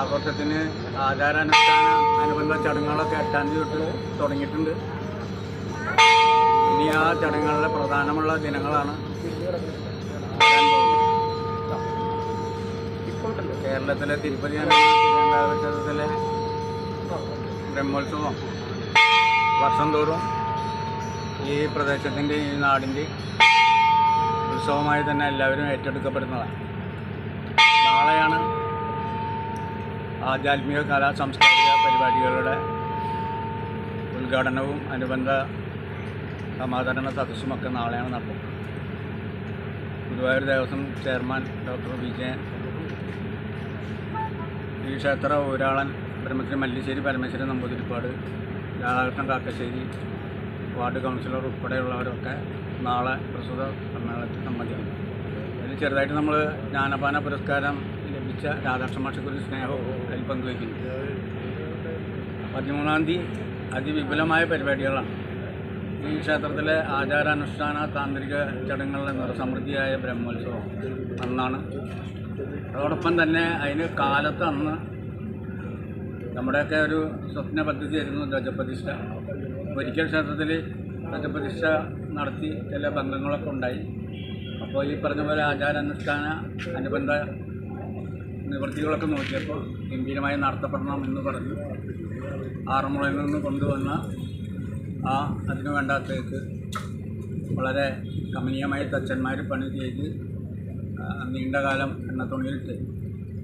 ആഘോഷത്തിന് ആചാരാനുഷ്ഠാന അനുബന്ധ ചടങ്ങുകളൊക്കെ എട്ടാം തീയതി തൊട്ട് തുടങ്ങിയിട്ടുണ്ട്. ഇനി ആ ചടങ്ങുകളിലെ പ്രധാനമുള്ള ദിനങ്ങളാണ് കേരളത്തിലെ തിരുപ്പതി ക്ഷേത്രത്തിലെ ബ്രഹ്മോത്സവം വർഷം തോറും ഈ പ്രദേശത്തിന്റെ ഈ നാടിന്റെ ഉത്സവമായി തന്നെ എല്ലാവരും ഏറ്റെടുക്കപ്പെടുന്നതാണ്. നാളെയാണ് ആധ്യാത്മിക കലാ സാംസ്കാരിക പരിപാടികളുടെ ഉദ്ഘാടനവും അനുബന്ധ സമാധാന സദസ്സുമൊക്കെ നാളെയാണ് നടത്തുന്നത് ഗുരുവായൂർ ദേവസ്വം ചെയർമാൻ ഡോക്ടർ വിജയൻ ഈ ക്ഷേത്ര ഊരാളൻ ബ്രഹ്മശ്രീ മല്ലിശ്ശേരി പരമേശ്വരൻ നമ്പൂതിരിപ്പാട് രാധാകൃഷ്ണൻ കാക്കശ്ശേരി വാർഡ് കൗൺസിലർ ഉൾപ്പെടെയുള്ളവരൊക്കെ നാളെ പ്രസ്തുത സമ്മേളനത്തിൽ സംബന്ധിക്കുന്നു. അതിൽ ചെറുതായിട്ട് നമ്മൾ ജ്ഞാനപാന പുരസ്കാരം ലഭിച്ച രാധാകൃഷ്ണ മാഷക്കൊരു സ്നേഹവും അതിൽ പങ്കുവയ്ക്കുന്നു. പതിമൂന്നാം തീയതി അതിവിപുലമായ പരിപാടികളാണ്. ഈ ക്ഷേത്രത്തിലെ ആചാരാനുഷ്ഠാന താന്ത്രിക ചടങ്ങുകളുടെ നിറസമൃദ്ധിയായ ബ്രഹ്മോത്സവം അന്നാണ്. അതോടൊപ്പം തന്നെ അതിന് കാലത്ത് അന്ന് നമ്മുടെയൊക്കെ ഒരു സ്വപ്ന പദ്ധതിയായിരുന്നു ധ്വജപ്രതിഷ്ഠ. ഒരിക്കൽ ക്ഷേത്രത്തിൽ ധ്വജപ്രതിഷ്ഠ നടത്തി ചില ഭംഗങ്ങളൊക്കെ ഉണ്ടായി. അപ്പോൾ ഈ പറഞ്ഞ പോലെ ആചാരാനുഷ്ഠാന അനുബന്ധ നിവൃത്തികളൊക്കെ നോക്കിയപ്പോൾ ഗംഭീരമായി നടത്തപ്പെടണം എന്ന് പറഞ്ഞു. ആറന്മുളയിൽ നിന്ന് കൊണ്ടുവന്ന ആ അതിനു വേണ്ടാത്തേക്ക് വളരെ കമനീയമായി തച്ചന്മാർ പണി ചെയ്ത് നീണ്ടകാലം എണ്ണത്തുണിയിലിട്ട്.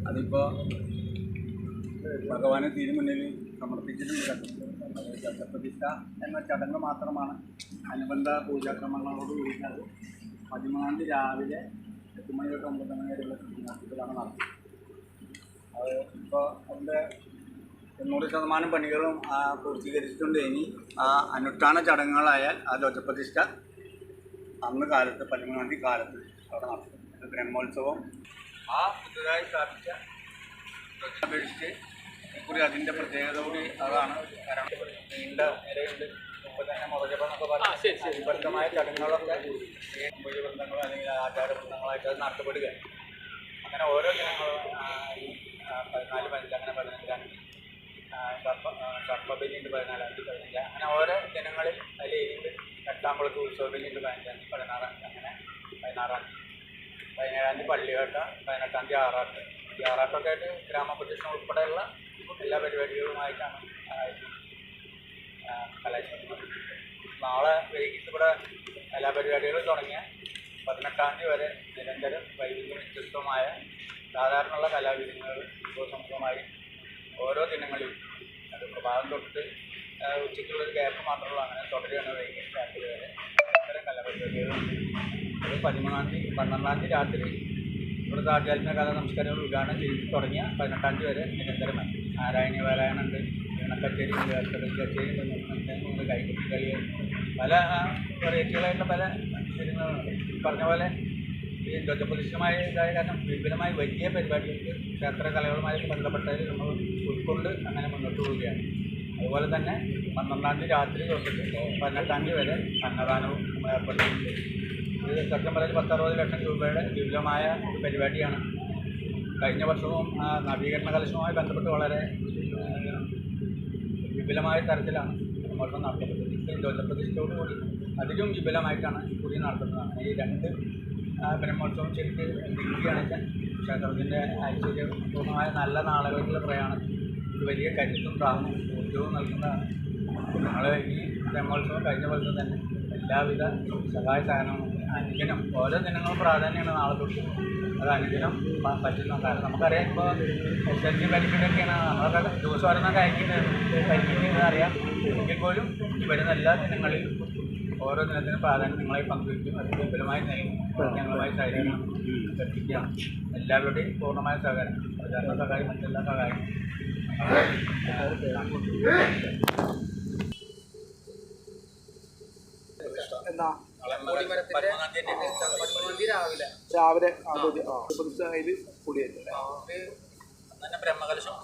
അതിപ്പോൾ ഭഗവാന് തിരുമുന്നിൽ സമർപ്പിച്ചിട്ടുണ്ട്. അത് ദത്തപ്രതിഷ്ഠ എന്ന ചടങ്ങ് മാത്രമാണ്. അനുബന്ധ പൂജാക്രമങ്ങളോട് കൂടിയിട്ട് പതിമൂന്നാം തീയതി രാവിലെ എട്ട് മണി തൊട്ട് ഒമ്പത് മണി വരെയുള്ള കൃത്യമാണ് നടത്തുന്നത് അത് ഇപ്പോൾ അതിന്റെ തൊണ്ണൂറ് ശതമാനം പണികളും പൂർത്തീകരിച്ചിട്ടുണ്ട്. ഇനി ആ അനുഷ്ഠാന ചടങ്ങുകളായാൽ ആ ധ്വജപ്രതിഷ്ഠ അന്ന് കാലത്ത് തീയതി കാലത്ത് അവിടെ നടത്തും ബ്രഹ്മോത്സവം ആ പുതുതായി സ്ഥാപിച്ച അപേക്ഷിച്ച് ഇക്കുറി അതിന്റെ പ്രത്യേകത കൂടി അതാണ് കാരണം. നീണ്ട നിരയുണ്ട്. പറഞ്ഞാൽ അനുബന്ധമായ ചടങ്ങുകളൊക്കെ ബന്ധങ്ങളോ അല്ലെങ്കിൽ ആചാരബന്ധങ്ങളായിട്ട് അത് നടത്തപ്പെടുക. അങ്ങനെ ഓരോ ആ, പതിനാല് പതിനഞ്ച് അങ്ങനെ പതിനഞ്ചാം തീയതി ആ, സർപ്പ പതിനാലാം തീയതി പതിനഞ്ച്. അങ്ങനെ ഓരോ ദിനങ്ങളിൽ അതിൽ എഴുതിയിട്ട് എട്ടാമ്പളത്ത് ഉത്സവബലിയുണ്ട് പതിനഞ്ചാം തീയതി പതിനാറാം തീയതി അങ്ങനെ പതിനാറാം തീയതി പതിനേഴാം തീയതി പള്ളിയോട്ട പതിനെട്ടാം തീയതി ആറാട്ട്. ഈ ആറാട്ടൊക്കെ ആയിട്ട് ഗ്രാമപ്രദേശം ഉൾപ്പെടെയുള്ള എല്ലാ പരിപാടികളുമായിട്ടാണ് കലാശം നാളെ വൈകിട്ട് ഇവിടെ കലാപരിപാടികൾ തുടങ്ങിയ പതിനെട്ടാം തീയതി വരെ നിരന്തരം വൈവിധ്യം വ്യത്യസ്തമായ സാധാരണയുള്ള കലാവിരുന്നുകൾ വിഭവസമൃദ്ധമായി ഓരോ ദിനങ്ങളിലും അത് പ്രഭാതം തൊട്ട് ഉച്ചയ്ക്കുള്ളൊരു ഗ്യാപ്പ് മാത്രമുള്ള അങ്ങനെ തുടരുകയാണ് വൈകിട്ട് രാത്രി വരെ ഇത്തരം കലാപരിപാടികളുണ്ട് അത് പതിമൂന്നാം തീയതി പന്ത്രണ്ടാം തീയതി രാത്രി ഇവിടുത്തെ ആധ്യാത്മിക കലാ സംസ്കാരങ്ങൾ ഉദ്ഘാടനം ചെയ്ത് തുടങ്ങിയ പതിനെട്ടാം തീയതി വരെ നിരന്തരമായി നാരായണ പാരായണുണ്ട് കച്ചേരി ഉണ്ട് കൈകുട്ടി കളി പല വെറൈറ്റികളായിട്ടുള്ള പല പറഞ്ഞ പോലെ ഈ ഇതായ കാരണം വിപുലമായി വലിയ പരിപാടികൾക്ക് ക്ഷേത്ര കലകളുമായി ബന്ധപ്പെട്ടതിൽ നമ്മൾ ഉൾക്കൊണ്ട് അങ്ങനെ മുന്നോട്ട് പോവുകയാണ്. അതുപോലെ തന്നെ പന്ത്രണ്ടാം തീയതി രാത്രി തൊട്ടിട്ട് പതിനെട്ടാം തീയതി വരെ അന്നദാനവും നമ്മൾ ഏർപ്പെടുത്തിയിട്ടുണ്ട് ഇത് സത്യം പറഞ്ഞാൽ പത്തറുപത് ലക്ഷം രൂപയുടെ വിപുലമായ ഒരു പരിപാടിയാണ്. കഴിഞ്ഞ വർഷവും നവീകരണ കലശവുമായി ബന്ധപ്പെട്ട് വളരെ വിപുലമായ തരത്തിലാണ് ബ്രഹ്മോത്സവം നടത്തപ്പെട്ടത് ഇത്രയും ധ്വജപ്രതിഷ്ഠയോട് കൂടി അതിലും വിപുലമായിട്ടാണ് കൂടി നടത്തുന്നത് ഈ രണ്ട് ബ്രഹ്മോത്സവം ശരിക്ക് ലിങ്കിയാണെങ്കിൽ ക്ഷേത്രത്തിന്റെ ഐശ്വര്യപൂർണമായ നല്ല നാളുകളിലുള്ള പ്രയാണത്തിൽ ഇത് വലിയ കരുത്തും പ്രാണവും ഊർജവും നൽകുന്നതാണ് ഞങ്ങൾ ഈ ബ്രഹ്മോത്സവം കഴിഞ്ഞ പോലത്തെ തന്നെ എല്ലാവിധ സഹായ സഹനവും അനുദിനം ഓരോ ദിനങ്ങളും പ്രാധാന്യമാണ് നാളെ തൊട്ട് അത് അനുദിനം പ- പറ്റുന്ന കാരണം. നമുക്കറിയാം ഇപ്പോൾ എസ് എൽ ജി പരിക്കിനൊക്കെയാണ് നമ്മളൊക്കെ ദിവസം ഓരോന്നൊക്കെ കഴിക്കുന്നത്. കഴിക്കുന്നത് അറിയാം. എങ്കിൽ പോലും ഈ വരുന്ന എല്ലാ ദിനങ്ങളിലും ഓരോ ദിനത്തിനും പ്രാധാന്യം നിങ്ങളെ പങ്കുവയ്ക്കും അത് വിപുലമായി നയിക്കും ഞങ്ങളുമായി സഹകരണം ശ്രദ്ധിക്കാം എല്ലാവരുടെയും പൂർണമായ സഹകരണം പ്രചാരണ സഹായം മറ്റെല്ലാ സഹായം രാവിലെ. തന്നെ ബ്രഹ്മകലശം.